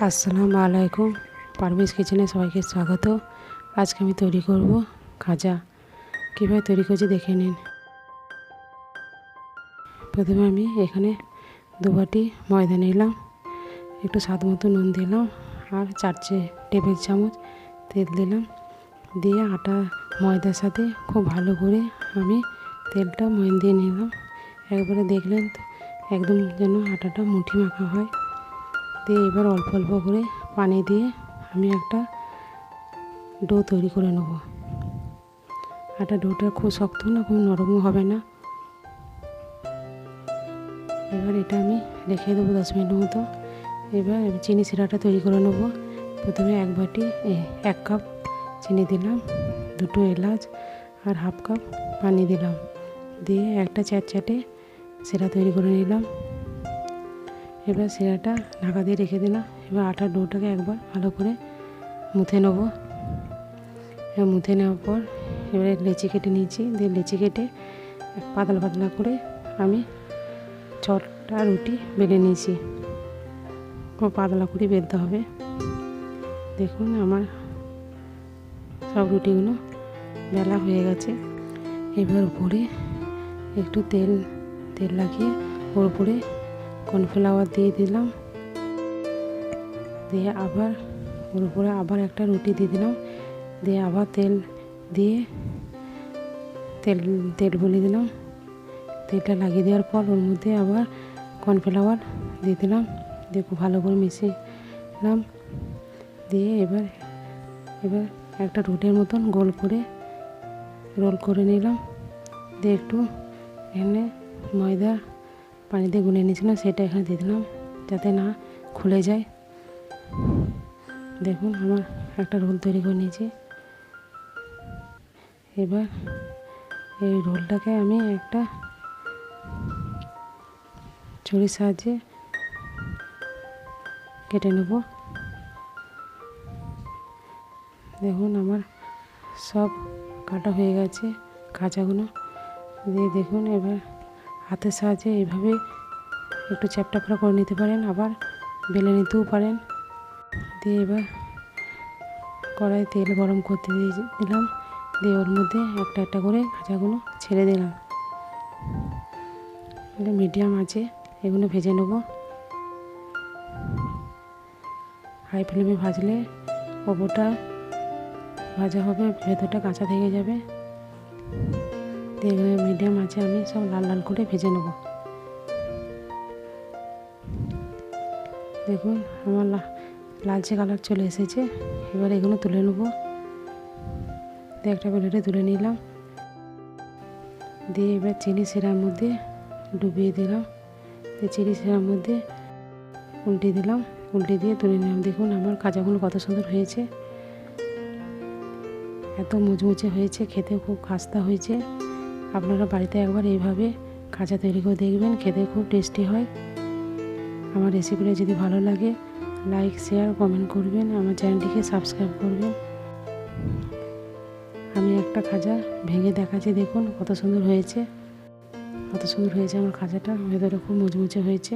আসসালামু আলাইকুম। পারভেজ কিচেনে সবাইকে স্বাগত। আজকে আমি তৈরি করব খাজা। কীভাবে তৈরি করছি দেখে নিন। প্রথমে আমি এখানে দু বাটি ময়দা নিলাম, একটু স্বাদ মতো নুন দিলাম আর চার চে- টেবিল চামচ তেল দিলাম। দিয়ে আটা ময়দার সাথে খুব ভালো করে আমি তেলটা ময়ন দিয়ে নিলাম। একবারে দেখলেন একদম যেন আটাটা মুঠি মাখা হয়। দিয়ে এবার অল্প অল্প করে পানি দিয়ে আমি একটা ডো তৈরি করে নেব। একটা ডোটা খুব শক্ত না, খুব নরমও হবে না। এবার এটা আমি রেখে দেবো দশ মিনিট মতো। এবার চিনি সিরাটা তৈরি করে নেব। প্রথমে এক বাটি এক কাপ চিনি দিলাম, দুটো এলাচ আর হাফ কাপ পানি দিলাম। দিয়ে একটা চ্যাট চ্যাটে সিরা তৈরি করে নিলাম। এবার সিরাটা ঢাকা দিয়ে রেখে দিলাম। এবার আটার ডোটাকে একবার ভালো করে মুথে নেব। এবার মুথে নেওয়ার পর এবারে লেচি কেটে নিয়েছি। দিয়ে লেচি কেটে পাতলা পাতলা করে আমি ছটা রুটি বেলে নিয়েছি। খুব পাতলা করে বেলতে হবে। দেখুন আমার সব রুটিগুলো বেলা হয়ে গেছে। এবার উপরে একটু তেল তেল লাগিয়ে ওর উপরে কর্নফ্লাওয়ার দিয়ে দিলাম। দিয়ে আবার ওর উপরে আবার একটা রুটি দিয়ে দিলাম। দিয়ে আবার তেল দিয়ে তেল তেল বলে দিলাম। তেলটা লাগিয়ে দেওয়ার পর ওর মধ্যে আবার কর্নফ্লাওয়ার দিয়ে দিলাম। দিয়ে খুব ভালো করে মিশিয়ে দিলাম দিয়ে এবার এবার একটা রুটির মতন গোল করে, রোল করে নিলাম। দিয়ে একটু এনে ময়দা পানি দিয়ে গুলে নিয়েছিলাম সেটা এখানে দিয়ে দিলাম, যাতে না খুলে যায়। দেখুন, আমার একটা রোল তৈরি করে নিয়েছি। এবার এই রোলটাকে আমি একটা ছুরির সাহায্যে কেটে নেব। দেখুন, আমার সব কাটা হয়ে গেছে খাঁচাগুলো দিয়ে দেখুন, এবার হাতের সাহায্যে এইভাবে একটু চ্যাপটা করে নিতে পারেন, আবার বেলে নিতেও পারেন। দিয়ে এবার কড়াই তেল গরম করতে দিয়ে দিলাম। দিয়ে ওর মধ্যে একটা একটা করে খাঁচাগুলো ছেড়ে দিলাম। মিডিয়াম আছে, এগুলো ভেজে নেব। হাই ফ্লেমে ভাজলে ওপরটা ভাজা হবে, ভেতরটা কাঁচা থেকে যাবে। দিয়ে মিডিয়াম আছে, আমি সব লাল লাল করে ভেজে নেব। দেখুন, আমার লালচে কালার চলে এসেছে। এবার এগুলো তুলে নেব। দিয়ে একটা প্লেটে তুলে নিলাম। দিয়ে এবার চিনি শিরার মধ্যে ডুবিয়ে দিলাম। দিয়ে চিনি শিরার মধ্যে উল্টে দিলাম। উল্টে দিয়ে তুলে নিলাম। দেখুন, আমার কাঁচাগুলো কত সুন্দর হয়েছে। এত মুচমুচে হয়েছে খেতে খুব খাস্তা হয়েছে। আপনারা বাড়িতে একবার এইভাবে কাঁচা তৈরি করে দেখবেন, খেতে খুব টেস্টি হয়। আমার রেসিপিটা যদি ভালো লাগে, লাইক, শেয়ার, কমেন্ট করবেন, আমার চ্যানেলটিকে সাবস্ক্রাইব করবেন। আমি একটা খাজা ভেঙে দেখাচ্ছি, দেখুন কত সুন্দর হয়েছে। কত সুন্দর হয়েছে আমার খাজাটা ভেতরে খুব মুচমুচে হয়েছে।